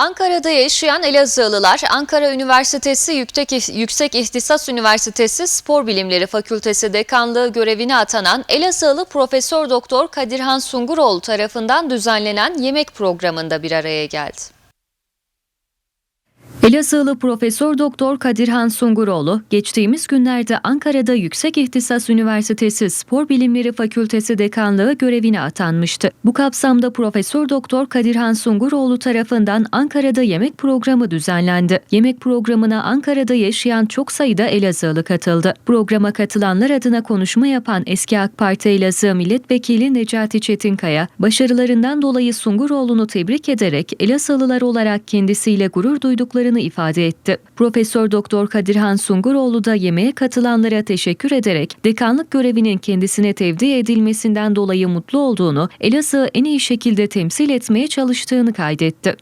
Ankara'da yaşayan Elazığlılar, Ankara Üniversitesi Yüksek, Yüksek İhtisas Üniversitesi Spor Bilimleri Fakültesi Dekanlığı görevine atanan Elazığlı Profesör Doktor Kadirhan Sunguroğlu tarafından düzenlenen yemek programında bir araya geldi. Elazığlı Profesör Doktor Kadirhan Sunguroğlu, geçtiğimiz günlerde Ankara'da Yüksek İhtisas Üniversitesi Spor Bilimleri Fakültesi Dekanlığı görevine atanmıştı. Bu kapsamda Profesör Doktor Kadirhan Sunguroğlu tarafından Ankara'da yemek programı düzenlendi. Yemek programına Ankara'da yaşayan çok sayıda Elazığlı katıldı. Programa katılanlar adına konuşma yapan eski AK Parti Elazığ Milletvekili Necati Çetinkaya, başarılarından dolayı Sunguroğlu'nu tebrik ederek Elazığlılar olarak kendisiyle gurur duyduklarını ifade etti. Profesör Doktor Kadirhan Sunguroğlu da yemeğe katılanlara teşekkür ederek dekanlık görevinin kendisine tevdi edilmesinden dolayı mutlu olduğunu, Elazığ'ı en iyi şekilde temsil etmeye çalıştığını kaydetti.